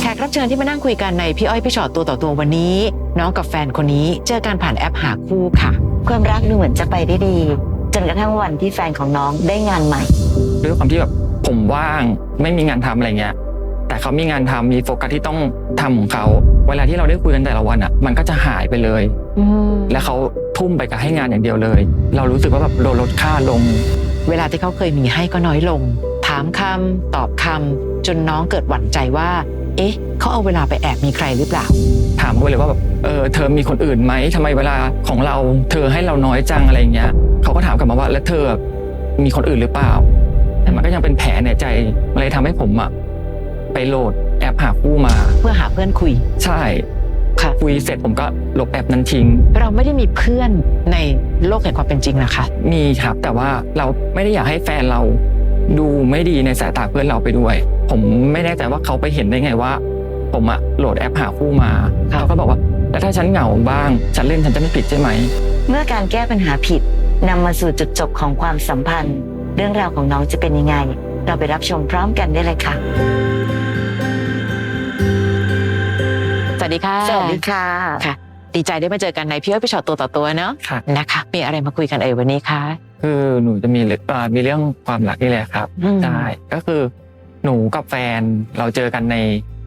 แขกรับเชิญที่มานั่งคุยกันในพี่อ้อยพี่ชอตตัวต่อตัววันนี้ น้องกับแฟนคนนี้เจอการผ่านแอปหาคู่ค่ะ ความรักดูเหมือนจะไปได้ดี จนกระทั่งวันที่แฟนของน้องได้งานใหม่ ด้วยความที่แบบผมว่างไม่มีงานทำอะไรเงี้ย แต่เขามีงานทำมีโฟกัสที่ต้องทำของเขา เวลาที่เราได้คุยกันแต่ละวันอะ มันก็จะหายไปเลยอืมและเขาทุ่มไปกับให้งานอย่างเดียวเลย เรารู้สึกว่าแบบโดนลดค่าลง เวลาที่เขาเคยมีให้ก็น้อยลง ถามคำตอบคำจนน้องเกิดหวั่นใจว่า เอ๊ะเขาเอาเวลาไปแอบมีใครหรือเปล่า ถามเขาไปเลยว่าแบบเออเธอมีคนอื่นไหมทำไมเวลาของเรา เธอให้เราน้อยจังอะไรเงี้ยเขาก็ถามกลับมาว่าแล้วเธอมีคนอื่นหรือเปล่า แต่มันก็ยังเป็นแผลในใจมันเลยทำให้ผมอะไปโหลดแอปหาคู่มา เพื่อหาเพื่อนคุย ใช่ ค่ะ คุยเสร็จผมก็ลบแอปนั้นทิ้ง เราไม่ได้มีเพื่อนในโลกแห่งความเป็นจริงนะคะ มีครับ แต่ว่าเราไม่ได้อยากให้แฟนเรา ดูไม่ดีในสายตาเพื่อนเราไปด้วย ผมไม่แน่ใจว่าเขาไปเห็นได้ไงว่า ผมอะโหลดแอปหาคู่มาครับเขาก็บอกว่าแล้วถ้าฉันเหงาบ้าง ฉันเล่นฉันจะไม่ผิดใช่ไหม เมื่อการแก้ปัญหาผิดนำมาสู่จุดจบของความสัมพันธ์ เรื่องราวของน้องจะเป็นยังไง เราไปรับชมพร้อมกันได้เลยค่ะ วัสดีค่ะสวัสดีค่ะค่ะ ดีใจได้มาเจอกันในพี่อ้อยพี่ชอตตัวต่อตัวเนาะค่ะนะคะ มีอะไรมาคุยกันเอ่ยวันนี้คะคือหนูจะมีเรื่องอ่ามีเรื่องความรักนี่แหละครับอืมใช่ก็คือ หนูกับแฟนเราเจอกันใน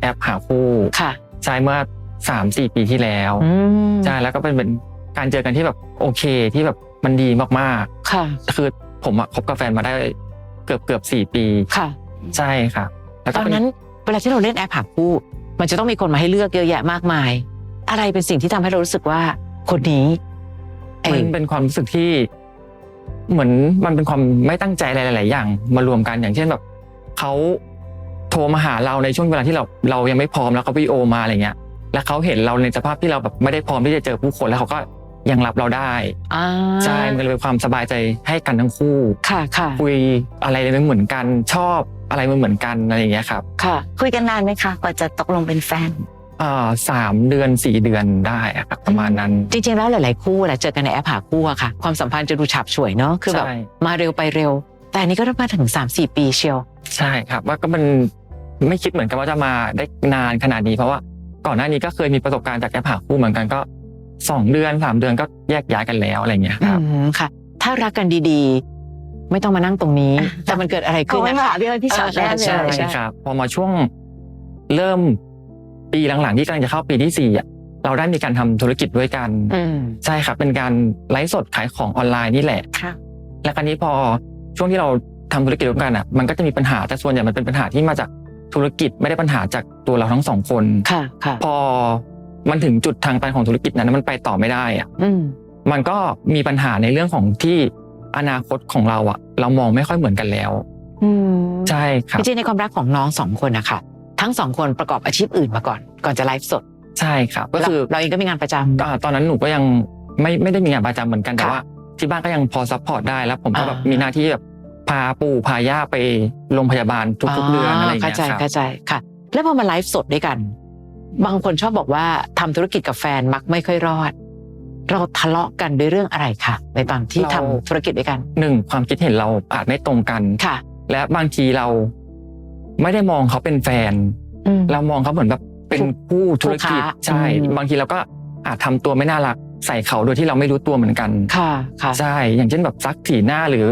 แอปหาคู่ค่ะใช่เมื่อสามสี่ปีที่แล้วอืมใช่แล้วก็เป็นเป็นการเจอกันที่แบบโอเคที่แบบมันดีมากค่ะๆคือผมอะคบกับแฟนมาได้เกือบเกือบสี่ปีค่ะ ใช่ค่ะแล้วตก็อนเป็นั้นเวลาที่เราเล่นแอปหาคู่ มันจะต้องมีคนมาให้เลือกเยอะแยะมากมาย อะไรเป็นสิ่งที่ทำให้เรารู้สึกว่าคนนี้เอมันอเป็นความรู้สึกที่ เหมือนมันเป็นความไม่ตั้งใจหลาย ๆ อย่าง มารวมกันอย่างเช่นแบบเขาโทรมาหาเราในช่วงเวลาที่เราเรายังไม่พร้อมแล้วเขาวิดีโอมาอะไรเงี้ย แล้วเขาเห็นเราในสภาพที่เราแบบไม่ได้พร้อมที่จะเจอผู้คนแล้วเขาก็ยังรับเราได้อ่าใช่มันเลยเป็นความสบายใจให้กันทั้งคู่ ค่ะค่ะคุยอะไรเลยเหมือนกันชอบ อะไรมันเหมือนกันอะไรอย่างเงี้ยครับค่ะ คุยกันนานไหมคะกว่าจะตกลงเป็นแฟนอ่าสามเดือนสี่เดือนได้อะครับประมาณนั้น จริงๆแล้วหลาย ๆ คู่แหละเจอกันในแอปหาคู่อะค่ะ ความสัมพันธ์จะดูฉับฉวยเนาะคือแบบใช่ มาเร็วไปเร็ว แต่อันนี้ก็ต้องมาถึง 3-4 ปีเชียว ใช่ครับ ว่าก็มันไม่คิดเหมือนกันว่าจะมาได้นานขนาดนี้ เพราะว่าก่อนหน้านี้ก็เคยมีประสบการณ์จากแอปหาคู่เหมือนกันก็สองเดือนสามเดือนก็แยกย้ายกันแล้วอะไรอย่างเงี้ยครับ อืมค่ะ ถ้ารักกันดีๆ ไม่ต้องมานั่งตรงนี้อะแต่มันเกิดอะไรเขาขึ้นไม่นะมาคะหาพี่อ้อยพี่ชอตเออแน่เลใช่ยใช่ครับพอมาช่วงเริ่มปีหลังๆที่กำลังจะเข้าปีที่สี่อะเราได้มีการทำธุรกิจด้วยกันอืมใช่ครับ เป็นการไลฟ์สดขายของออนไลน์นี่แหละค่ะและครั้นี้พอช่วงที่เราทำธุรกิจร่วมกันอะมันก็จะมีปัญหาแต่ส่วนใหญ่มันเป็นปัญหาที่มาจากธุรกิจไม่ได้ปัญหาจากตัวเราทั้งสองคนค่ะค่ะพอมันถึงจุดทางตันของธุรกิจนั้นมันไปต่อไม่ได้อะอืมมันก็มีปัญหาในเรื่องของที่ อนาคตของเราอะเรามองไม่ค่อยเหมือนกันแล้วอืมใช่ครับจริงๆในความรักของน้องสองคนนะคะทั้งสองคนประกอบอาชีพอื่นมาก่อน ก่อนจะไลฟ์สด ใช่ครับ ก็คือเราเราเองก็มีงานประจำอ่าตอนนั้นหนูก็ยังไม่ไม่ได้มีงานประจำเหมือนกันแต่ค่ะว่าที่บ้านก็ยังพอซัพพอร์ตได้แล้วผมก็แบบอ่ามีมีหน้าที่แบบพาปู่พาย่าไปโรงพยาบาลทุกๆเดือนอะไรอย่างเข้าเงี้ยใจครับเข้าใจค่ะ แล้วพอมาไลฟ์สดด้วยกัน บางคนชอบบอกว่าทำธุรกิจกับแฟนมักไม่ค่อยรอด เราทะเลาะกันด้วยเรื่องอะไรคะในตอนที่ทำธุรกิจด้วยกันหนึ่งความคิดเห็นเราอาจไม่ตรงกันค่ะ และบางทีเราไม่ได้มองเขาเป็นแฟนอืมเรามองเขาเหมือนแบบเป็นคู่ธุรกิจคู่ค้าใช่อืมบางทีเราก็อาจทำตัวไม่น่ารักใส่เขาโดยที่เราไม่รู้ตัวเหมือนกันค่ะค่ะใช่ อย่างเช่นแบบซักสีหน้าหรือ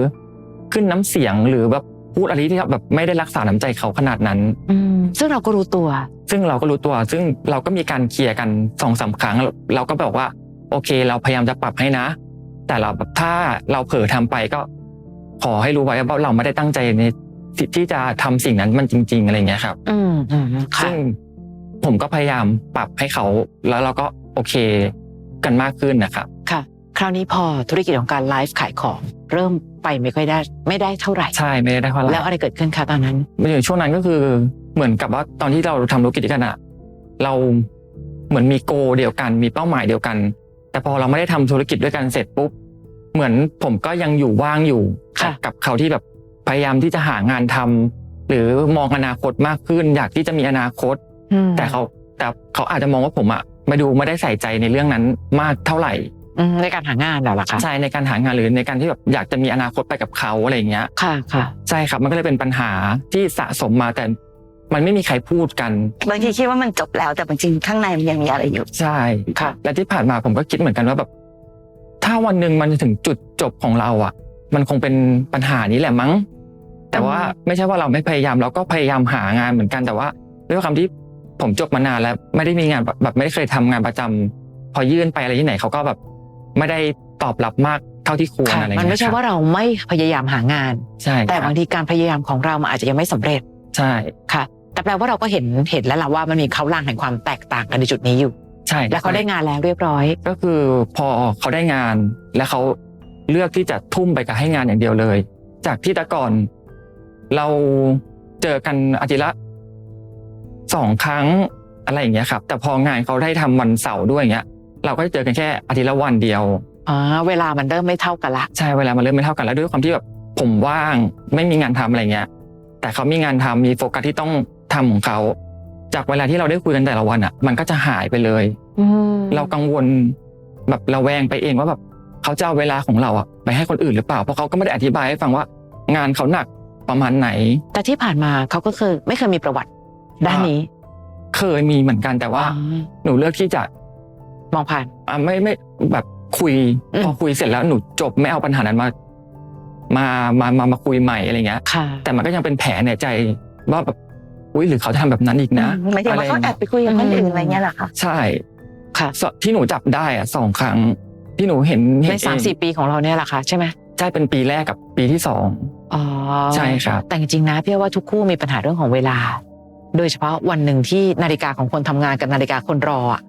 ขึ้นน้ำเสียงหรือแบบพูดอะไรที่แบบไม่ได้รักษาน้ำใจเขาขนาดนั้นอืมซึ่งเราก็รู้ตัว ซึ่งเราก็รู้ตัว ซึ่งเราก็มีการเคลียร์กันสองสามครั้งเราก็บอกว่า โอเค เราพยายามจะปรับให้นะ แต่เราแบบถ้าเราเผลอทำไปก็ ขอให้รู้ไว้ว่าเราไม่ได้ตั้งใจในที่ที่จะทำสิ่งนั้นมันจริง ๆ อะไรอย่างเงี้ยครับ อืมอืมค่ะซึ่งผมก็พยายามปรับให้เขา แล้วเราก็โอเคกันมากขึ้นนะครับ ค่ะ คราวนี้พอธุรกิจของการไลฟ์ขายของเริ่มไปไม่ค่อยได้ ไม่ได้เท่าไหร่ใช่ไม่ได้เท่าไหร่แล้วอะไรเกิดขึ้นคะตอนนั้นมาถึงช่วงนั้นก็คือเหมือนกับว่าตอนที่เราทำธุรกิจด้วยกันอะเราเหมือนมีโกเดียวกัน มีเป้าหมายเดียวกัน แต่พอเราไม่ได้ทำธุรกิจด้วยกันเสร็จปุ๊บเหมือนผมก็ยังอยู่ว่างอยู่ค่ะกับเขาที่แบบพยายามที่จะหางานทำหรือมองอนาคตมากขึ้น อยากที่จะมีอนาคตอืมแต่เขาแต่เขาอาจจะมองว่าผมอะมาดูไม่ได้ใส่ใจในเรื่องนั้นมากเท่าไหร่อืมในการหางานแล้วล่ะคะใช่ในการหางานหรือในการที่แบบอยากจะมีอนาคตไปกับเขาอะไรอย่างเงี้ยค่ะค่ะใช่ครับมันก็เลยเป็นปัญหาที่สะสมมาแต่ มันไม่มีใครพูดกัน บางทีคิดว่ามันจบแล้วแต่บางทีข้างในมันยังมีอะไรอยู่ ใช่ค่ะ และที่ผ่านมาผมก็คิดเหมือนกันว่าแบบ ถ้าวันหนึ่งมันจะถึงจุดจบของเราอะ มันคงเป็นปัญหานี้แหละมั้ง แต่ว่าไม่ใช่ว่าเราไม่พยายามเราก็พยายามหางานเหมือนกันแต่ว่าด้วยความที่ผมจบมานานแล้ว ไม่ได้มีงานแบบแบบไม่ได้เคยทำงานประจำพอยื่นไปอะไรที่ไหนเขาก็แบบ ไม่ได้ตอบรับมากเท่าที่ควรค่ะอะไรเงี้ยมันไม่ใช่ครับว่าเราไม่พยายามหางาน ใช่ แต่ครับบางทีการพยายามของเรามันอาจจะยังไม่สำเร็จ ใช่ค่ะ แต่แปลว่าเราก็เห็นเห็นแล้วล่ะว่ามันมีเขาล่างแห่งความแตกต่างกันในจุดนี้อยู่ ใช่และเขาได้งานแล้วเรียบร้อย ก็คือพอเขาได้งานและเขาเลือกที่จะทุ่มไปกับให้งานอย่างเดียวเลย จากที่แต่ก่อน เราเจอกันอาทิตย์ละสองครั้งอะไรอย่างเงี้ยครับ แต่พองานเขาได้ทำวันเสาร์ด้วยอย่างเงี้ย เราก็จะเจอกันแค่อาทิตย์ละวันเดียวอ๋อเวลามันเริ่มไม่เท่ากันละใช่เวลามันเริ่มไม่เท่ากันแล้วด้วยความที่แบบผมว่างไม่มีงานทำอะไรเงี้ย แต่เขามีงานทำมีโฟกัสที่ต้อง ทำของเขาจากเวลาที่เราได้คุยกันแต่ละวันอะ มันก็จะหายไปเลยอืมเรากังวลแบบระแวงไปเองว่าแบบเขาจะเอาเวลาของเราอะไปให้คนอื่นหรือเปล่าเพราะเขาก็ไม่ได้อธิบายให้ฟังว่า งานเขาหนักประมาณไหน แต่ที่ผ่านมาเขาก็เคยไม่เคยมีประวัติด้านนี้ เคยมีเหมือนกันแต่ว่าอ๋อหนูเลือกที่จะมองผ่านอะไม่ไม่แบบคุยอืมพอคุยเสร็จแล้วหนูจบไม่เอาปัญหานั้นมา มามามามาคุยใหม่อะไรเงี้ยค่ะแต่มันก็ยังเป็นแผลในใจว่าแบบ อุ้ยหรือเขาจะทำแบบนั้นอีกนะหมายถึงว่าเขาแอบไปคุยกับคนอื่นอะไรเงี้ยเหรอคะใช่ค่ะสที่หนูจับได้อะสองครั้งที่หนูเห็นเห็ในนสามเองสี่ปีของเราเนี่ยแหละค่ะใช่ไหมใช่เป็นปีแรกกับปีที่สองอ๋อใช่ครับแต่จริงๆนะพี่ว่าทุกคู่มีปัญหาเรื่องของเวลา โดยเฉพาะวันหนึ่งที่นาฬิกาของคนทำงานกับนาฬิกาคนรออะ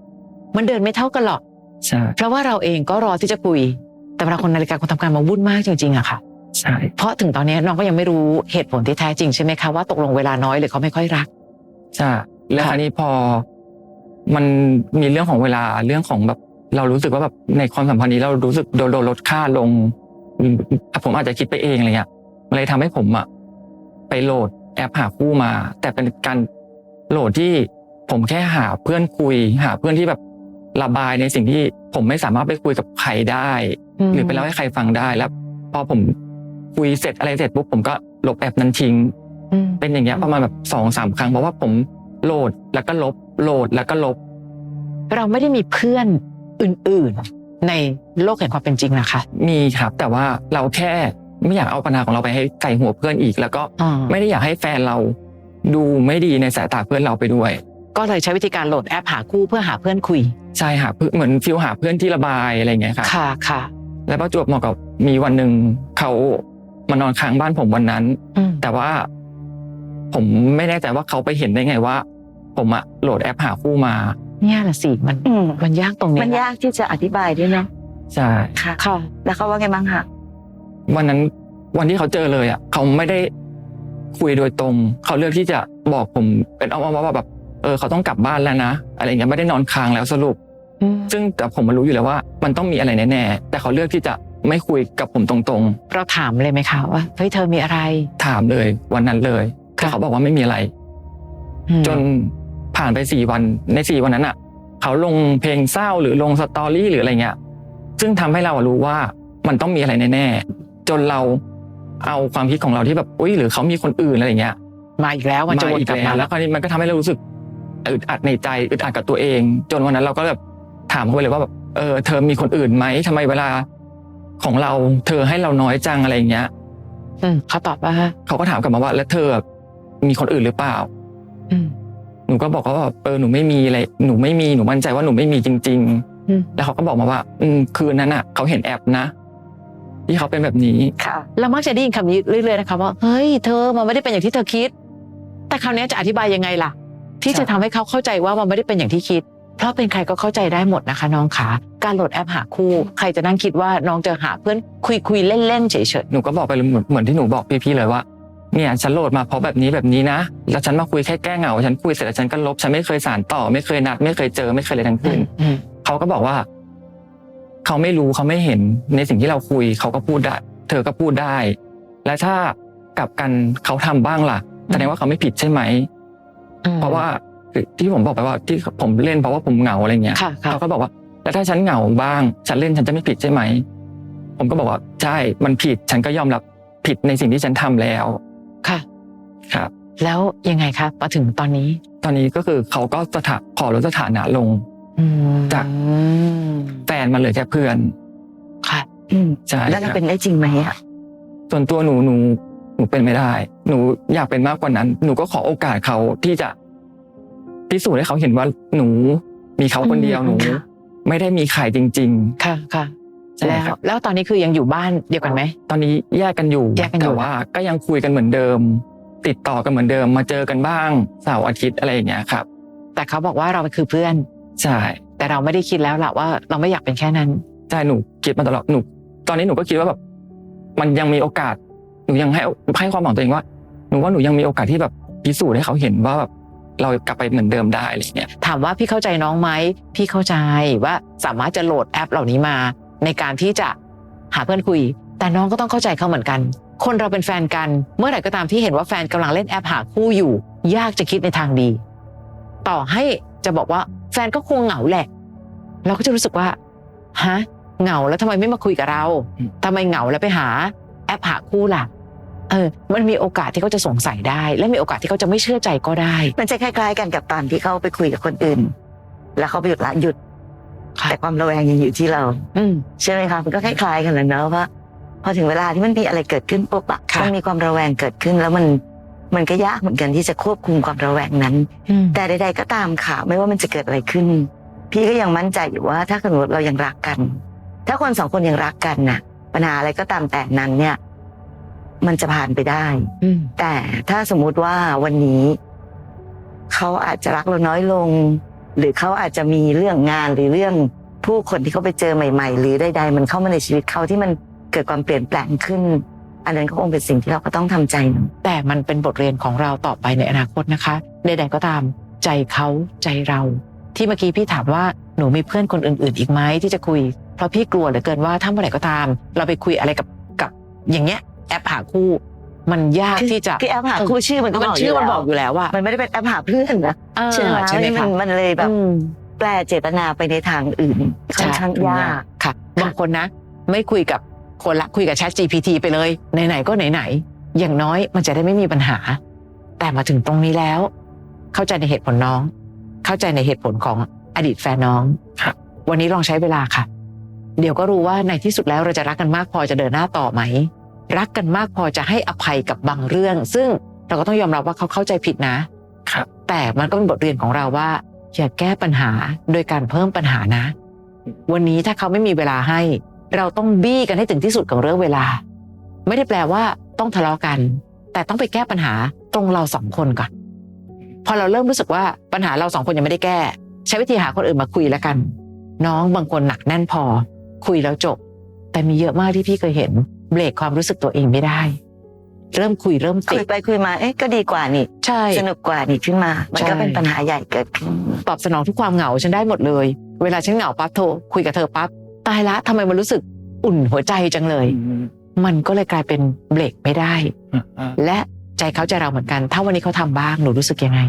มันเดินไม่เท่ากันหรอกใช่เพราะว่าเราเองก็รอที่จะคุย แต่เวลาคนนาฬิกาคนทำงานมาวุ่นมากจริงๆอะค่ะ ใช่เพราะถึงตอนนี้น้องก็ยังไม่รู้เหตุผลที่แท้จริงใช่ไหมคะว่าตกลงเวลาน้อยหรือเขาไม่ค่อยรักใช่แล้วค่ะคราวนี้พอ มันมีเรื่องของเวลาเรื่องของแบบ เรารู้สึกว่าแบบในความสัมพันธ์นี้เรารู้สึกโดนโดนลดค่าลงอืมผมอาจจะคิดไปเองอะไรเงี้ยมันเลยทำให้ผมอะไปโหลดแอปหาคู่มา แต่เป็นการโหลดที่ผมแค่หาเพื่อนคุย หาเพื่อนที่แบบระบายในสิ่งที่ผมไม่สามารถไปคุยกับใครได้ หรือไปเล่าให้ใครฟังได้แล้ว พอผม คุยเสร็จอะไรเสร็จปุ๊บผมก็ลบแอปนั้นทิ้งอืมเป็นอย่างเงี้ยประมาณแบบสองสามครั้งเพราะว่าผมโหลดแล้วก็ลบโหลดแล้วก็ลบ เราไม่ได้มีเพื่อนอื่นๆ ในโลกแห่งความเป็นจริงนะคะ มีครับ แต่ว่าเราแค่ไม่อยากเอาปัญหาของเราไปให้ใส่หัวเพื่อนอีก แล้วก็อ่าไม่ได้อยากให้แฟนเราดูไม่ดีในสายตาเพื่อนเราไปด้วย ก็เลยใช้วิธีการโหลดแอปหาคู่เพื่อหาเพื่อนคุย ใช่หาเพื่อนเหมือนฟิลหาเพื่อนที่ระบายอะไรอย่างเงี้ยครับค่ะค่ะแล้วประจวบเหมาะกับมีวันหนึ่งเขา มานอนค้างบ้านผมวันนั้นอืมแต่ว่า ผมไม่แน่ใจว่าเขาไปเห็นได้ไงว่า ผมอะโหลดแอปหาคู่มาเนี่ยแหละสิมันอืมมันยากตรงนี้มันยากที่จะอธิบายด้วยเนาะใช่ค่ะค่ะแล้วเขาว่าไงบ้างคะวันนั้นวันที่เขาเจอเลยอะเขาไม่ได้คุยโดยตรง เขาเลือกที่จะบอกผมเป็นอ้อมๆว่าแบบเออเขาต้องกลับบ้านแล้วนะอะไรเงี้ยไม่ได้นอนค้างแล้วสรุปอืมซึ่งแต่ผมมารู้อยู่แล้วว่า มันต้องมีอะไรแน่ๆแต่เขาเลือกที่จะ ไม่คุยกับผมตรงเราถามเลยไหมคะว่าเฮ้ยเธอมีอะไรๆ ถามเลยวันนั้นเลยค่ะแต่เขาบอกว่าไม่มีอะไร อืมจนผ่านไปสี่วันในสี่วันนั้นอะ เขาลงเพลงเศร้าหรือลงสตอรี่หรืออะไรเงี้ย ซึ่งทำให้เรารู้ว่ามันต้องมีอะไรแน่ๆจนเราเอาความคิดของเราที่แบบอุ้ยหรือเขามีคนอื่นอะไรเงี้ยมาอีกแล้วมันจะวนอีกกลับแล้วมาแล้วคราวนี้มันก็ทำให้เรารู้สึกอึดอัดในใจอึดอัดกับตัวเอง จนวันนั้นเราก็แบบถามเขาไปเลยว่าแบบเออเธอมีคนอื่นไหมทำไมเวลา ของเรา เธอให้เราน้อยจังอะไรอย่างเงี้ย อืมเขาตอบว่าเขาก็ถามกลับมาว่า แล้วเธอมีคนอื่นหรือเปล่า อืมหนูก็บอกเขาว่าเออหนูไม่มีอะไรหนูไม่มีหนูมั่นใจว่าหนูไม่มีจริง อืมๆ แล้วเขาก็บอกมาว่า อืมคืนนั้นอะ เขาเห็นแอปนะ ที่เขาเป็นแบบนี้ ค่ะ เรามักจะได้ยินคำนี้เรื่อยๆนะคะว่าเฮ้ยเธอมันไม่ได้เป็นอย่างที่เธอคิด แต่คราวนี้จะอธิบายยังไงล่ะ ที่ใช่ จะทำให้เขาเข้าใจว่ามันไม่ได้เป็นอย่างที่คิด เพราะเป็นใครก็เข้าใจได้หมดนะคะ น้องขาการโหลดแอปหาคู่ ใครจะนั่งคิดว่าน้องจะหาเพื่อนคุยคุยๆเล่นๆเฉยหนูก็บอกไปเลยเหมือนเหมือนที่หนูบอกพี่ๆเลยว่าเนี่ยฉันโหลดมาเพราะแบบนี้แบบนี้นะ แล้วฉันมาคุยแค่แก้เหงา ฉันคุยเสร็จแล้วฉันก็ลบ ฉันไม่เคยสารต่อ ไม่เคยนัด ไม่เคยเจอไม่เคยอะไรทั้งๆอืสิ้นมอืมเขาก็บอกว่า เขาไม่รู้เขาไม่เห็นในสิ่งที่เราคุย เขาก็พูดได้ เธอก็พูดได้ และถ้ากลับกันเขาทำบ้างล่ะแสดงว่าเขาไม่ผิดใช่ไหมอืมเพราะว่า ที่ผมบอกไปว่าที่ผมเล่นเพราะว่าผมเหงาอะไรเงี้ยค่ะค่ะเขาก็บอกว่าแแล้วถ้าฉันเหงาบ้าง ฉันเล่นฉันจะไม่ผิดใช่ไหม ผมก็บอกว่าใช่มันผิดฉันก็ยอมรับผิดในสิ่งที่ฉันทำแล้วค่ะ ครับ แล้วยังไงครับมาถึงตอนนี้ ตอนนี้ก็คือเขาก็สถาขอลดสถานะลงอืมจากแฟนมันเหลยแค่เพื่อน ค่ะอืมใช่แล้วเราครับเป็นได้จริงไหมอะส่วนตัวหนูหนูหนูเป็นไม่ได้ หนูอยากเป็นมากกว่านั้น หนูก็ขอโอกาสเขาที่จะ พิสูจน์ให้เขาเห็นว่าหนู มีเขาคนเดียวอืมหนูค่ะไม่ได้มีใครจริงค่ะค่ะใช่แล้วครับแล้วตอนนี้คือยังอยู่บ้านเดียวกันไหมๆตอนนี้แยกกันอยู่แยกกันอยู่แต่ว่าก็ยังคุยกันเหมือนเดิม ติดต่อกันเหมือนเดิม มาเจอกันบ้างเสาร์อาทิตย์อะไรอย่างเงี้ยครับ แต่เขาบอกว่าเราคือเพื่อนใช่แต่เราไม่ได้คิดแล้วล่ะว่าเราไม่อยากเป็นแค่นั้นใช่หนูคิดมาตลอดหนูตอนนี้หนูก็คิดว่าแบบมันยังมีโอกาส หนูยังให้ให้ความหวังตัวเองว่า หนูว่าหนูยังมีโอกาสที่แบบพิสูจน์ให้เขาเห็นว่าแบบ เรากลับไปเหมือนเดิมได้อะไรอย่างเงี้ยถามว่าพี่เข้าใจน้องไหมพี่เข้าใจว่าสามารถจะโหลดแอปเหล่านี้มา ในการที่จะหาเพื่อนคุย แต่น้องก็ต้องเข้าใจเขาเหมือนกัน คนเราเป็นแฟนกัน เมื่อไหร่ก็ตามที่เห็นว่าแฟนกำลังเล่นแอปหาคู่อยู่ ยากจะคิดในทางดี ต่อให้จะบอกว่าแฟนก็คงเหงาแหละ เราก็จะรู้สึกว่าฮะเหงาแล้วทำไมไม่มาคุยกับเราอืมทำไมเหงาแล้วไปหาแอปหาคู่ล่ะ เออมันมีโอกาสที่เขาจะสงสัยได้ และมีโอกาสที่เขาจะไม่เชื่อใจก็ได้ มันจะคล้ายๆ กันกับตอนที่เขาไปคุยกับคนอื่น แล้วเขาไปหยุดละหยุด ค่ะ แต่ความระแวงยังอยู่ที่เรา อืม ใช่ไหมคะมันก็คล้ายๆกันแหละเนอะว่าพอถึงเวลาที่มันมีอะไรเกิดขึ้นปุ๊บอะค่ะ มันมีความระแวงเกิดขึ้น แล้วมันมันก็ยากเหมือนกันที่จะควบคุมความระแวงนั้น อืมแต่ใด ๆ ก็ตามค่ะ ไม่ว่ามันจะเกิดอะไรขึ้น พี่ก็ยังมั่นใจอยู่ว่าถ้าสมมติเรายังรักกัน ถ้าคนสองคนยังรักกันน่ะ ปัญหาอะไรก็ตามแต่นั้นเนี่ย มันจะผ่านไปได้ อืมแต่ถ้าสมมุติว่าวันนี้เขาอาจจะรักเราน้อยลง หรือเขาอาจจะมีเรื่องงานหรือเรื่องผู้คนที่เขาไปเจอใหม่ ๆ หรือใดๆมันเข้ามาในชีวิตเขาที่มันเกิดความเปลี่ยนแปลงขึ้น อันนั้นก็คงเป็นสิ่งที่เราก็ต้องทำใจเนอะ แต่มันเป็นบทเรียนของเราต่อไปในอนาคตนะคะใดๆก็ตาม ใจเขาใจเรา ที่เมื่อกี้พี่ถามว่าหนูมีเพื่อนคนอื่น ๆ อีกไหมที่จะคุย เพราะพี่กลัวเหลือเกินว่าถ้าเมื่อไหร่ก็ตาม เราไปคุยอะไรกับกับอย่างเงี้ย แอปหาคู่ มันยากที่จะคือแอปหาคู่ชื่อมันก็มันบอกชื่อมันยู่บอกอยู่แล้วว่ามันไม่ได้เป็นแอปหาเพื่อนนะเออใช่ไหมใช่ไหมมัคะนมันเลยแบบอืมแปลเจตนาไปในทางอื่นค่อนข้างยากค่ะบางคนนะ ไม่คุยกับคนละคุยกับ Chat GPT ไปเลยไหนๆก็ไหนๆอย่างน้อยมันจะได้ไม่มีปัญหา แต่มาถึงตรงนี้แล้ว เข้าใจในเหตุผลน้อง เข้าใจในเหตุผลของอดีตแฟนน้องครับวันนี้ลองใช้เวลาค่ะ เดี๋ยวก็รู้ว่าในที่สุดแล้วเราจะรักกันมากพอจะเดินหน้าต่อไหม รักกันมากพอจะให้อภัยกับบางเรื่อง ซึ่งเราก็ต้องยอมรับว่าเขาเข้าใจผิดนะครับ แต่มันก็เป็นบทเรียนของเราว่าอย่าแก้ปัญหาโดยการเพิ่มปัญหานะ วันนี้ถ้าเขาไม่มีเวลาให้ เราต้องบี้กันให้ถึงที่สุดของเรื่องเวลา ไม่ได้แปลว่าต้องทะเลาะกัน แต่ต้องไปแก้ปัญหาตรงเราสองคนก่อนพอเราเริ่มรู้สึกว่าปัญหาเราสองคนยังไม่ได้แก้ ใช้วิธีหาคนอื่นมาคุยแล้วกัน น้องบางคนหนักแน่นพอ คุยแล้วจบ แต่มีเยอะมากที่พี่เคยเห็น เบรกความรู้สึกตัวเองไม่ได้ เริ่มคุยเริ่มคุติยดไปคุยมา เอ๊ะก็ดีกว่านี่ ใช่ สนุกกว่านี่ขึ้นมา มันก็ใช่ เป็นปัญหาใหญ่เกิดขึ้น ตอบสนองทุกความเหงาฉันได้หมดเลย เวลาฉันเหงาปั๊บโทรคุยกับเธอปั๊บตายละทำไมมันรู้สึกอุ่นหัวใจจังเลย มันก็เลยกลายเป็นเบรกไม่ได้อ่าและใจเขาใจเราเหมือนกัน ถ้าวันนี้เขาทำบ้างหนูรู้สึกยังไง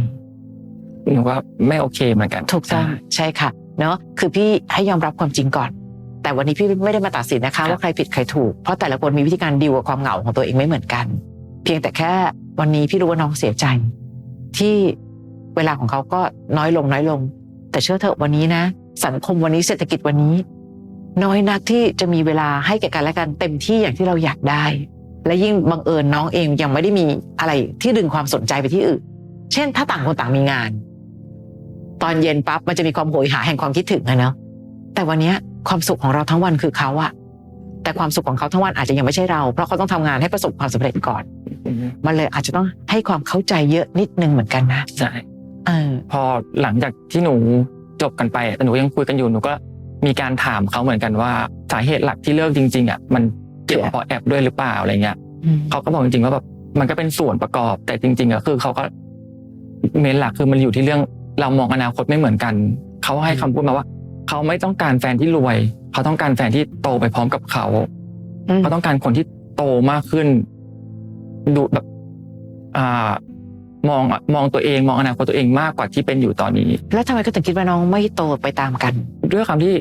หนูว่าไม่โอเคเหมือนกันถูกต้องใช่ใช่ค่ะเนาะคือพี่ให้ยอมรับความจริงก่อน แต่วันนี้พี่ไม่ได้มาตัดสินนะครัคะบว่าใครผิดใครถูก เพราะแต่ละคนมีวิธีการดีลกับความเหงาของตัวเองไม่เหมือนกัน เพียงแต่แค่วันนี้พี่รู้ว่าน้องเสียใจ ที่เวลาของเขาก็น้อยลงน้อยลง แต่เชื่อเถอะวันนี้นะ สังคมวันนี้เศรษฐกิจวันนี้ น้อยนักที่จะมีเวลาให้แก่กันและกันเต็มที่อย่างที่เราอยากได้ และยิ่งบังเอิญน้องเองยังไม่ได้มีอะไรที่ดึงความสนใจไปที่อื่น เช่น ถ้าต่างคนต่างมีงาน ตอนเย็นปั๊บมันจะมีความโหยหาแห่งความคิดถึงอะเนาะแต่วันเนี้ย ความสุขของเราทั้งวันคือเขาอะแต่ความสุขของเขาทั้งวันอาจจะยังไม่ใช่เรา เพราะเขาต้องทำงานให้ประสบความสำเร็จก่อน มันเลยอาจจะต้องให้ความเข้าใจเยอะนิดนึงเหมือนกันนะใช่เออพอหลังจากที่หนูจบกันไปแต่หนูยังคุยกันอยู่หนูก็มีการถามเขาเหมือนกันว่าสาเหตุหลักที่เลิกจริง ๆอะมันเกี่ยวกับเพราะแอปด้วยหรือเปล่าอะไรเงี้ยเขาก็บอกจริงๆว่าแบบมันก็เป็นส่วนประกอบ แต่จริงๆอะคือเขาก็เมนหลักคือมันอยู่ที่เรื่องเรามองอนาคตไม่เหมือนกัน เขาให้คำพูดมาว่า เขาไม่ต้องการแฟนที่รวย เขาต้องการแฟนที่โตไปพร้อมกับเขาอืมเขาต้องการคนที่โตมากขึ้น ดูแบบ อ่ามองมองตัวเองมองอนาคตตัวเองมากกว่าที่เป็นอยู่ตอนนี้ แล้วทำไมก็ถึงคิดว่าน้องไม่โตไปตามกัน ด้วยความที่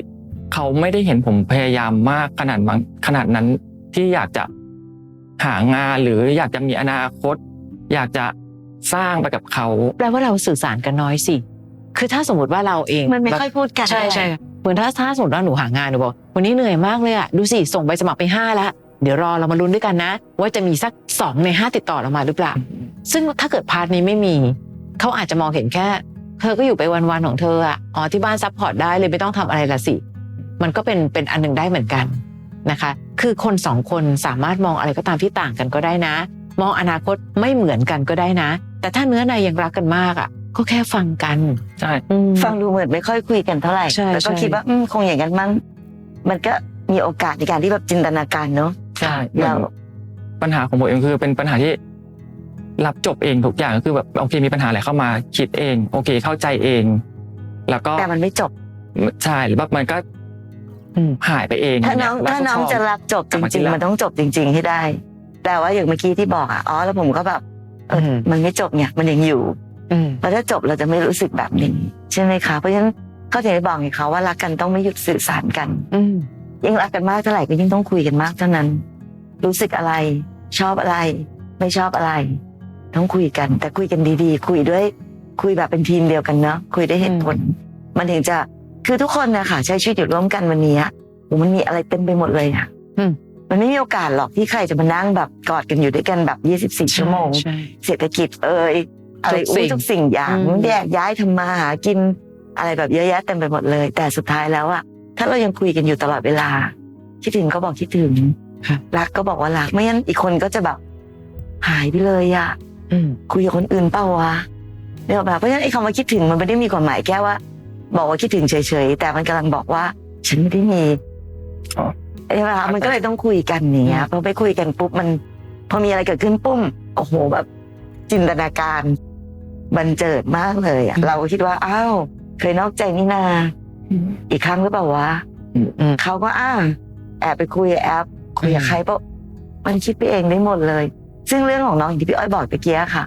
เขาไม่ได้เห็นผมพยายามมากขนาดนั้นขนาดนั้นที่อยากจะหางานหรืออยากจะมีอนาคต อยากจะสร้างไปกับเขาแปลว่าเราสื่อสารกันน้อยสิ คือถ้าสมมติว่าเราเองมันไม่ค่อยพูดกันใช่ใช่เหมือนถ้าถ้าสมมติว่าหนูหางานหนูบอกวันนี้เหนื่อยมากเลยอะดูสิส่งใบสมัครไปห้าแล้วเดี๋ยวรอเรามาลุ้นด้วยกันนะ ว่าจะมีสักสองในห้าติดต่อเรามาหรือเปล่า ซึ่งถ้าเกิดพาร์ทนี้ไม่มีเขาอาจจะมองเห็นแค่ เธอก็อยู่ไปวันๆของเธออะอ๋อที่บ้านซัพพอร์ตได้เลยไม่ต้องทำอะไรละสิมันก็เป็นเป็นอันหนึ่งได้เหมือนกันนะคะ คือคนสองคนสามารถมองอะไรก็ตามที่ต่างกันก็ได้นะ มองอนาคตไม่เหมือนกันก็ได้นะ แต่ถ้าเนื้อในยังรักกันมากอะ ก็แค่ฟังกันใช่อืมฟังดูเหมือนไม่ค่อยคุยกันเท่าไหร่ใช่แล้วก็ใช่คิดว่าอืมคงอย่างนั้นมั้งมันก็มีโอกาสในการที่แบบจินตนาการเนาะใช่เราปัญหาของผมเองคือเป็นปัญหาที่รับจบเองทุกอย่างก็คือแบบโอเคมีปัญหาอะไรเข้ามาคิดเอง โอเคเข้าใจเอง แล้วก็แต่มันไม่จบใช่หรือว่ามันก็อืมหายไปเอง ถ้าน้องแล้วถ้าน้องก็จะรับจบกลัจบมาที่ริงหลัๆกมันต้องจบจริง ๆ ให้ได้ แต่ว่าอย่างเมื่อกี้ที่บอกอะอ๋อแล้วผมก็แบบเอออมมันไม่จบเนี่ยมันยังอยู่อืม แล้วถ้าจบเราจะไม่รู้สึกแบบนี้ใช่ไหมคะเพราะฉะนั้นก็ถึงได้บอกไงคะว่ารักกันต้องไม่หยุดสื่อสารกันอืมยิ่งรักกันมากเท่าไหร่ก็ยิ่งต้องคุยกันมากเท่านั้น รู้สึกอะไร ชอบอะไร ไม่ชอบอะไร ต้องคุยกัน แต่คุยกันดีๆ คุยด้วย คุยแบบเป็นทีมเดียวกันเนาะคุยได้เหตุผล มันถึงจะคือทุกคนนะคะใช้ชีวิตอยู่ร่วมกันวันนี้อะโอ้มันมีอะไรเต็มไปหมดเลยอะอืมมันไม่มีโอกาสหรอกที่ใครจะมานั่งแบบกอดกันอยู่ด้วยกันแบบ 24 ชั่วโมงใช่เศรษฐกิจเอ่ย อะไรทุกสิ่อุ้ยงทุกสิ่งอย่างอืมแยกย้ายทำมาหากินอะไรแบบเยอะแยะเต็มไปหมดเลย แต่สุดท้ายแล้วอะถ้าเรายังคุยกันอยู่ตลอดเวลา คิดถึงก็บอกคิดถึงค่ะรักก็บอกว่ารักไม่งั้นอีกคนก็จะแบบหายไปเลยอะอืมคุยกับคนอื่นเปล่าวะเนี่ยแบบเพราะฉะนั้นไอ้คำว่าคิดถึงมันไม่ได้มีความหมายแค่ว่า บอกว่าคิดถึงเฉยๆแต่มันกำลังบอกว่า ฉันไม่ได้มีอ๋อใช่ไหมคะมันก็เลยต้องคุยกันอย่างเนี้ยพอไปคุยกันปุ๊บมัน พอมีอะไรเกิดขึ้นปุ้มโอ้โหแบบ จินตนาการ บันเจิดมากเลยอะอืมเราก็คิดว่าอ้าวเคยนอกใจนี่นา อีกครั้งหรือเปล่าวะอืมเขาก็อ้าแอบไปคุยกับแอปคุยกับอืมใครเปล่ามันคิดไปเองได้หมดเลย ซึ่งเรื่องของน้องอย่างที่พี่อ้อยบอกตะเกียค่ะ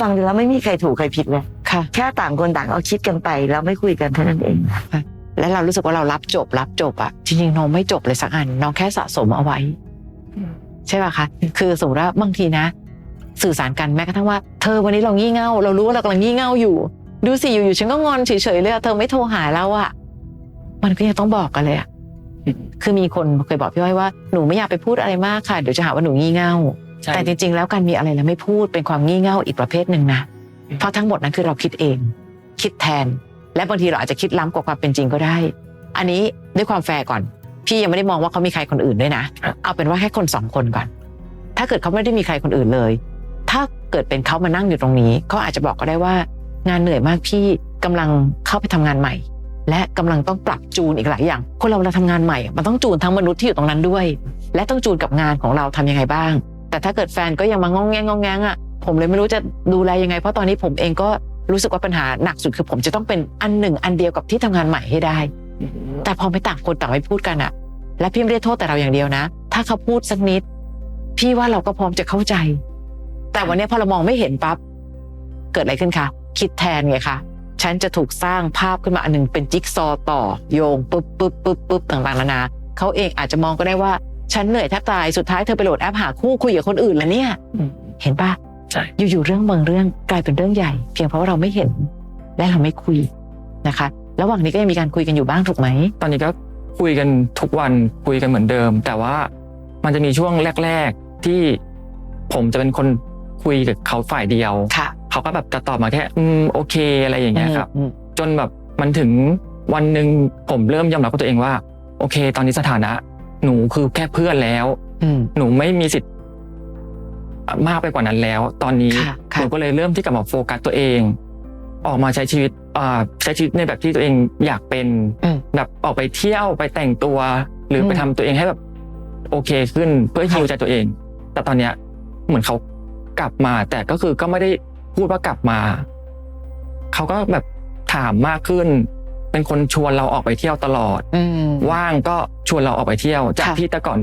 ฟังดูแล้วไม่มีใครถูกใครผิดเลยค่ะ แค่ต่างคนต่างเอาคิดกันไปแล้วไม่คุยกันเท่านั้นเองและเรารู้สึกว่าเรารับจบรับจบอะจริงๆน้องไม่จบเลยสักอันน้องแค่สะสมเอาไว้ ใช่ป่ะคะ คือสมมติว่าบางทีนะ สื่อสารกันแม้กระทั่งว่าเธอวันนี้เรางี่เง่าเรารู้ว่าเรากำลังงี่เง่าอยู่ ดูสิอยู่ๆฉันก็งอนเฉยๆเลยอะเธอไม่โทรหาเราอะมันก็ยังต้องบอกกันเลยอะคือมีคนเคยบอกพี่อ้อยว่าหนูไม่อยากไปพูดอะไรมากค่ะเดี๋ยวจะหาว่าหนูงี่เง่าใช่แต่จริง ๆ แล้วการมีอะไรแล้วไม่พูดเป็นความงี่เง่าอีกประเภทหนึ่งนะอืมเพราะทั้งหมดนั้นคือเราคิดเอง คิดแทน และบางทีเราอาจจะคิดล้ำกว่าความเป็นจริงก็ได้ อันนี้ด้วยความแฟร์ก่อน พี่ยังไม่ได้มองว่าเขามีใครคนอื่นด้วยนะ เอาเป็นว่าแค่คนสองคนก่อน ถ้าเกิดเขาไม่ได้มีใครคนอื่นเลย ถ้าเกิดเป็นเขามานั่งอยู่ตรงนี้เขาอาจจะบอกก็ได้ว่างานเหนื่อยมากพี่กำลังเข้าไปทำงานใหม่ และกำลังต้องปรับจูนอีกหลายอย่าง คนเราเวลาทำงานใหม่ มันต้องจูนทั้งมนุษย์ที่อยู่ตรงนั้นด้วย และต้องจูนกับงานของเราทำยังไงบ้าง แต่ถ้าเกิดแฟนก็ยังมางองแงงงองแงงอะผมเลยไม่รู้จะดูแลยังไง เพราะตอนนี้ผมเองก็รู้สึกว่าปัญหาหนักสุดคือผมจะต้องเป็นอันหนึ่งอันเดียวกับที่ทำงานใหม่ให้ได้ แต่พอไม่ต่างคนต่างไม่พูดกันอะ และพี่ไม่ได้โทษแต่เราอย่างเดียวนะ ถ้าเขาพูดสักนิด พี่ว่าเราก็พร้อมจะเข้าใจ แต่วันนี้พอเรามองไม่เห็นปั๊บเกิดอะไรขึ้นคะคิดแทนไงคะฉันจะถูกสร้างภาพขึ้นมาอันหนึ่งเป็นจิ๊กซอว์ต่อโยงปุ๊บปุ๊บปุ๊บปุ๊บต่างๆนานาเขาเองอาจจะมองก็ได้ว่าฉันเหนื่อยแทบตายสุดท้ายเธอไปโหลดแอปหาคู่คุยกับคนอื่นแล้วเนี่ยอืมเห็นปะใช่อยู่ๆเรื่องบางเรื่องกลายเป็นเรื่องใหญ่ เพียงเพราะว่าเราไม่เห็น และเราไม่คุยนะคะ ระหว่างนี้ก็ยังมีการคุยกันอยู่บ้างถูกไหมตอนนี้ก็คุยกันทุกวันคุยกันเหมือนเดิม แต่ว่ามันจะมีช่วงแรก ๆที่ผมจะเป็นคน คุยกับเขาฝ่ายเดียวค่ะเขาก็แบบจะตอบมาแค่อืมโอเคอะไรอย่างเงี้ยครับอืมจนแบบมันถึงวันหนึ่งผมเริ่มยอมรับกับตัวเองว่า โอเค ตอนนี้สถานะ หนูคือแค่เพื่อนแล้วอืมหนูไม่มีสิทธิ์มากไปกว่านั้นแล้ว ตอนนี้ค่ะค่ะหนูก็เลยเริ่มที่กลับมาโฟกัสตัวเอง ออกมาใช้ชีวิตอ่าใช้ชีวิตในแบบที่ตัวเองอยากเป็นอืมแบบออกไปเที่ยวไปแต่งตัว หรืออมไปทำตัวเองให้แบบ โอเคขึ้นเพื่อค่ะฮิวใจตัวเอง แต่ตอนเนี้ยเหมือนเขา กลับมา แต่ก็คือก็ไม่ได้พูดว่ากลับมา เขาก็แบบถามมากขึ้น เป็นคนชวนเราออกไปเที่ยวตลอดอืมว่างก็ชวนเราออกไปเที่ยว จากค่ะที่แต่ก่อน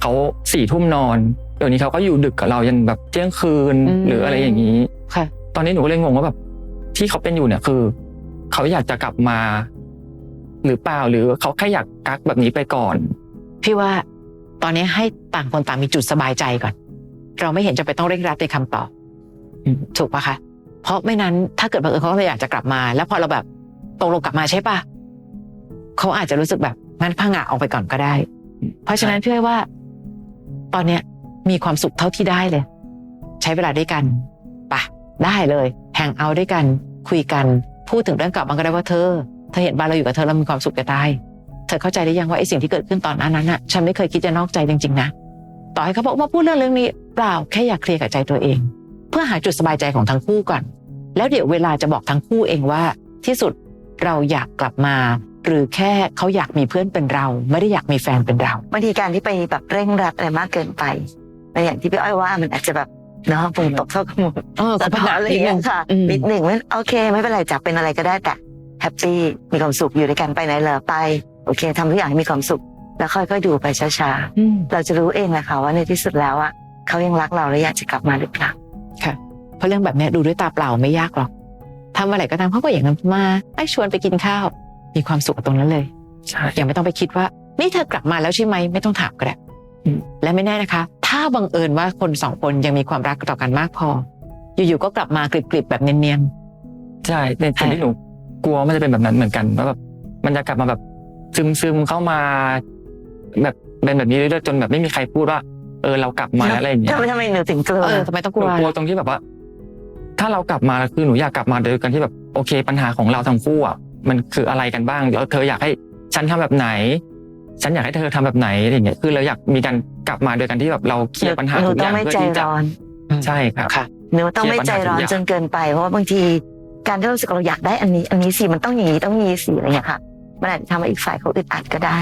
เขาสี่ทุ่มนอนเดี๋ยวนี้เขาก็อยู่ดึกกับเรายันแบบเที่ยงคืนอืมหรืออะไรอย่างนี้ค่ะ ตอนนี้หนูก็เลยงงว่าแบบ ที่เขาเป็นอยู่เนี่ยคือเขาอยากจะกลับมา หรือเปล่าหรือเขาแค่อยากกักแบบนี้ไปก่อน พี่ว่า ตอนนี้ให้ต่างคนต่างมีจุดสบายใจก่อน เราไม่เห็นจะไปนต้องเร่งรัดในคำตอบอืมถูกปะคะ เพราะไม่นั้นถ้าเกิดบังเอิญเขาอยากจะกลับมา แล้วพอเราแบบตกลงกลับมาใช่ปะเขาอาจจะรู้สึกแบบงั้นพังงะออกไปก่อนก็ได้ เพราะฉะนั้นพี่ว่า ตอนเนี้ยมีความสุขเท่าที่ได้เลย ใช้เวลาด้วยกันปะได้เลยแฮงเอาท์ด้วยกัน คุยกัน พูดถึงเรื่องกลับมันก็ได้ว่าเธอเธอเห็นบ้านเราอยู่กับเธอแล้วมีความสุขจะตายเธอเข้าใจได้ยังว่าไอ้สิ่งที่เกิดขึ้นตอนนั้นนั้นน่ะฉันไม่เคยคิดจะนอกใจจริงๆนะ ต่อให้เขาบอกว่าพูดเรื่องเรื่องนี้เปล่าแค่อยากเคลียร์กับใจตัวเอง เพื่อหาจุดสบายใจของทั้งคู่ก่อน แล้วเดี๋ยวเวลาจะบอกทั้งคู่เองว่า ที่สุดเราอยากกลับมา หรือแค่เขาอยากมีเพื่อนเป็นเรา ไม่ได้อยากมีแฟนเป็นเราบางทีการที่ไปแบบเร่งรัดอะไรมากเกินไปแต่อย่างที่พี่อ้อยว่ามันอาจจะแบบเนาะปุ่งตกเข้ากระหมดเออสะท้อนอะไรอย่างเงี้ยค่ะอืมนิดหนึ่งไม่โอเค ไม่เป็นไรจับเป็นอะไรก็ได้แต่แฮปปี้มีความสุขอยู่ด้วยกันไปไหนเลยไป โอเคทำทุกอย่างให้มีความสุข แล้วค่อยๆดูไปช้าอืมๆเราจะรู้เองแหละค่ะว่าในที่สุดแล้วอะเขายังรักเราและอยากจะกลับมาหรือเปล่าค่ะ เพราะเรื่องแบบเนี้ยดูด้วยตาเปล่าไม่ยากหรอกทำอะไรก็ตามเขาก็อย่างนั้นมาไอ้ชวนไปกินข้าว มีความสุขกับตรงนั้นเลยใช่ยังไม่ต้องไปคิดว่า นี่เธอกลับมาแล้วใช่ไหมไม่ต้องถามก็ได้อืมและไม่แน่นะคะ ถ้าบังเอิญว่าคนสองคนยังมีความรักต่อกันมากพอ อยู่ๆก็กลับมากริบๆแบบเนียนใช่ในสิ่งที่หนูกลัวมันจะเป็นแบบนั้นเหมือนกันว่าแบบมันจะกลับมาแบบซึมซึมๆเข้ามา แบบเป็นแบบนี้เรื่อยๆจนแบบไม่มีใครพูดว่า เออเรากลับมาแล้วอะไรอย่างเงี้ยทำไมทำไมหนูถึงกลัๆวเออทำไมต้องกหลันูวกลัวตรงที่แบบว่า ถ้าเรากลับมาแล้วคือหนูอยากกลับมาโดยการที่แบบโอเค ปัญหาของเราทั้งคู่อะมันคืออะไรกันบ้างแล้วเธออยากให้ฉันทำแบบไหน ฉันอยากให้เธอทำแบบไหนอะไรอย่างเงี้ยคือเราอยากมีการกลับมาโดยการที่แบบเราเคลียร์ปัญหาหนูทุกอต้อย่างงไม่เพื่อใจที่จะร้อนใช่ครับค่ะหนูต้องไม่ใจร้อนเคลียร์ปัญหาทุกอย่างจนเกินไปเพราะว่าบางทีการที่เรารู้สึกเราอยากได้อันนี้ อันนี้สิมันต้องอย่างนี้ต้องมีสิอะไรอย่างเงี้ยค่ะ มันอาจจะทำให้อีกฝ่ายเขาอึดอัดก็ได้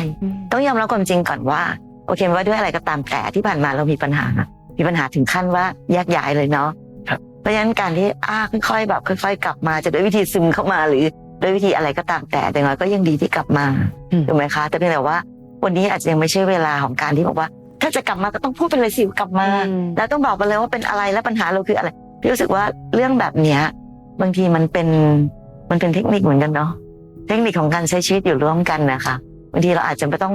ต้องยอมรับความจริงก่อนว่า โอเคไม่ว่าด้วยอะไรก็ตามแต่ที่ผ่านมาเรามีปัญหา มีปัญหาถึงขั้นว่าแยกย้ายเลยเนาะครับเพราะฉะนั้นการที่อ้าค่อยๆแบบค่อย ๆ กลับมาจะด้วยวิธีซึมเข้ามาหรือด้วยวิธีอะไรก็ตามแต่แต่อย่างน้อยก็ยังดีที่กลับมาอืมถูกไหมคะ แต่เพียงแต่ว่า วันนี้อาจจะยังไม่ใช่เวลาของการที่บอกว่า ถ้าจะกลับมาก็ต้องพูดไปเลยสิกลับมา แล้วต้องบอกไปเลยว่าเป็นอะไรและปัญหาเราคืออะไรพี่รู้สึกว่าเรื่องแบบเนี้ยบางทีมันเป็นมันเป็นเทคนิคเหมือนกันเนาะ เทคนิคของการใช้ชีวิตอยู่ร่วมกันนะคะบางทีเราอาจจะไม่ต้อง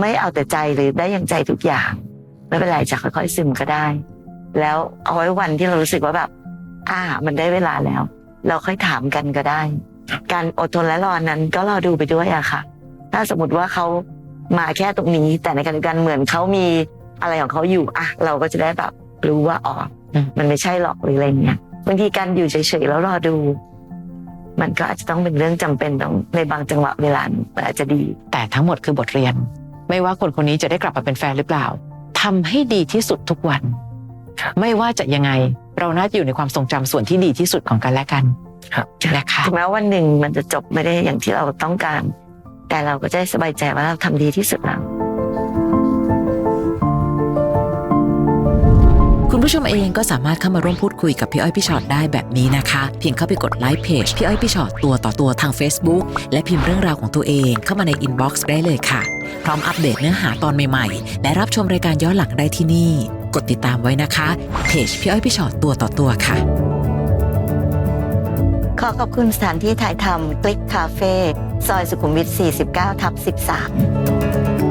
ไม่เอาแต่ใจหรือได้อย่างใจทุกอย่างไม่เป็นไรจะค่อย ๆ ซึมก็ได้ แล้วเอาไว้วันที่เรารู้สึกว่าแบบ อ่า มันได้เวลาแล้ว เราค่อยถามกันก็ได้ การอดทนและรอนั้นก็รอดูไปด้วยอะค่ะ ถ้าสมมติว่าเขามาแค่ตรงนี้ แต่ในขณะเดียวกันเหมือนเขามีอะไรของเขาอยู่อะเราก็จะได้แบบรู้ว่าอ๋ออมมันไม่ใช่หรอกหรืออะไรเงี้ยบางทีการอยู่เฉยๆแล้วรอดู มันก็อาจจะต้องเป็นเรื่องจำเป็นต้องในบางจังหวะเวลามันอาจจะดี แต่ทั้งหมดคือบทเรียน ไม่ว่าคนคนนี้จะได้กลับมาเป็นแฟนหรือเปล่าทำให้ดีที่สุดทุกวันครับไม่ว่าจะยังไงเราน่าจะอยู่ในความทรงจำส่วนที่ดีที่สุดของกันและกันครับนะคะถึงแม้ว่าวันหนึ่งมันจะจบไม่ได้อย่างที่เราต้องการ แต่เราก็จะได้สบายใจว่าเราทำดีที่สุดแล้ว คุณผู้ชมเองก็สามารถเข้ามาร่วมพูดคุยกับพี่อ้อยพี่ชอตได้แบบนี้นะคะ เพียงเข้าไปกดไลค์เพจพี่อ้อยพี่ชอตตัวต่อตัวทาง Facebook และพิมพ์เรื่องราวของตัวเองเข้ามาในอินบ็อกซ์ได้เลยค่ะ พร้อมอัปเดตเนื้อหาตอนใหม่ๆ และรับชมรายการย้อนหลังได้ที่นี่ กดติดตามไว้นะคะเพจพี่อ้อยพี่ชอตตัวต่อตัวค่ะ ขอขอบคุณสถานที่ถ่ายทำคลิกคาเฟ่ซอยสุขุมวิท49ทับ13